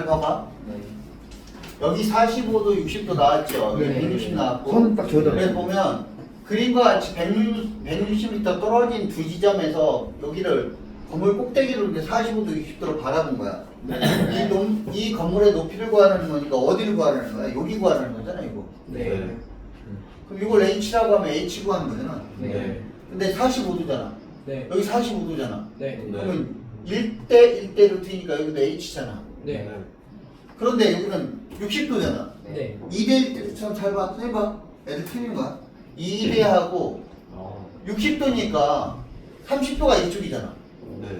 잘 봐봐. 네. 여기 45도, 60도 나왔죠. 여기 네. 160 나왔고. 저어다. 그래서 보면 그림과 같이 160, 160m 떨어진 두 지점에서 여기를 건물 꼭대기를 이렇게 45도, 60도로 바라본 거야. 이, 높, 이 건물의 높이를 구하라는 거니까 어디를 구하라는 거야? 여기 구하라는 거잖아, 이거. 네. 그럼 이걸 H라고 하면 H 구하는 거잖아. 네. 근데 45도잖아. 네. 여기 45도잖아. 네. 그러면 1대 1대 루트니까 여기도 H잖아. 네. 그런데 여기는 60도잖아. 네. 2대 1대 루트랑 잘 봐. 해봐. 애들 틀린 거야. 2대하고 60도니까 30도가 이쪽이잖아.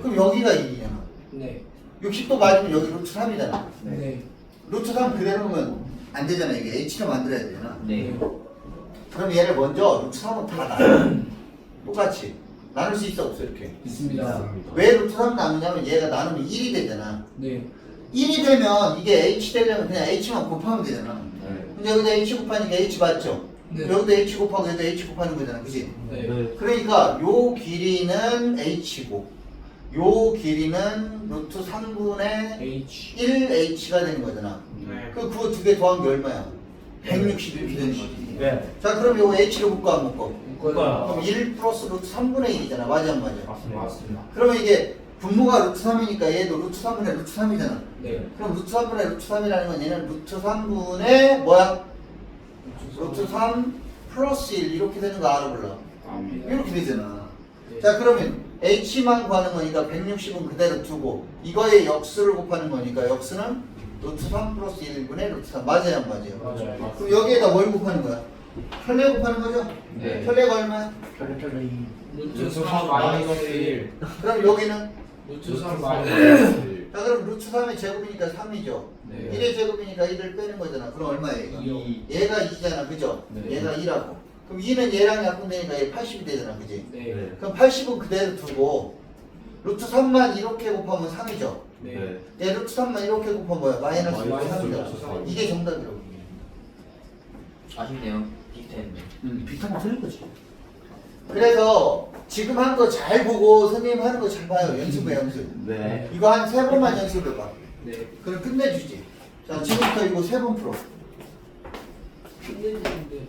그럼 여기가 1이잖아. 네. 60도 맞으면 여기 루트 3이잖아. 네. 루트 3 그대로 놓으면 안 되잖아. 이게 H를 만들어야 되잖아. 네. 그럼 얘를 먼저 루트 3은 다 나눠. 똑같이. 나눌 수 있어 없어 이렇게. 있습니다. 왜 루트 3 나누냐면 얘가 나누면 1이 되잖아. 네. 1이 되면 이게 H 되려면 그냥 H만 곱하면 되잖아. 근데 여기다 H 곱하니까 H 맞죠? 네. 여기도 H 곱하고 여기도 H 곱하는 거잖아. 그지? 네. 그러니까 요 길이는 H고 요 길이는 루트 3분의 H. 1H가 되는 거잖아. 네. 그 그거 두 개 더한 게 얼마야? 160 이렇게 되는 거지. 네. 자 그럼 요 H를 묶어 안 묶어? 묶어요. 그럼 1 플러스 루트 3분의 1이잖아. 맞아 안 맞아? 맞습니다. 그러면 이게 분모가 루트 3이니까 얘도 루트 3분의 루트 3이잖아. 네. 그럼 루트 3분의 루트 3이라는 건 얘는 루트 3분의 뭐야? 루트 3 플러스 1 이렇게 되는 거 알아 몰라? 이렇게 되잖아. 네. 자 그러면 h만 구하는 거니까 160은 그대로 두고 이거의 역수를 곱하는 거니까 역수는 루트 3 플러스 1분의 루트 3 맞아요 안 맞아요? 맞아요. 그럼 여기에다 뭘 곱하는 거야? 혈례 곱하는 거죠? 네. 혈례가 얼마야? 루트 3 마이너스 1. 그럼 여기는 루트 3 마이너스 1. 자 그럼 루트 3의 제곱이니까 3이죠 네. 1의 제곱이니까 1을 빼는 거잖아 그럼 얼마예요? 이. 얘가 2잖아 그죠? 네. 얘가 2라고 그럼 2는 얘랑 약분되니까 얘 80이 되잖아 그지? 네. 그럼 80은 그대로 두고 루트 3만 이렇게 곱하면 3이죠 네. 얘 루트 3만 이렇게 곱하면 뭐야? 마이너스 마이너스 3이다 루트 삼. 이게 정답이라고 아쉽네요. 비슷했는데. 음, 비슷한 거 틀린 거지. 그래서 지금 한거잘 보고 선생님 하는 거 잘 봐요 연습해 연습 네. 이거 한 세 번만 연습해봐 네. 그럼 끝내주지 자 지금부터 이거 세 번 풀어 끝내주는데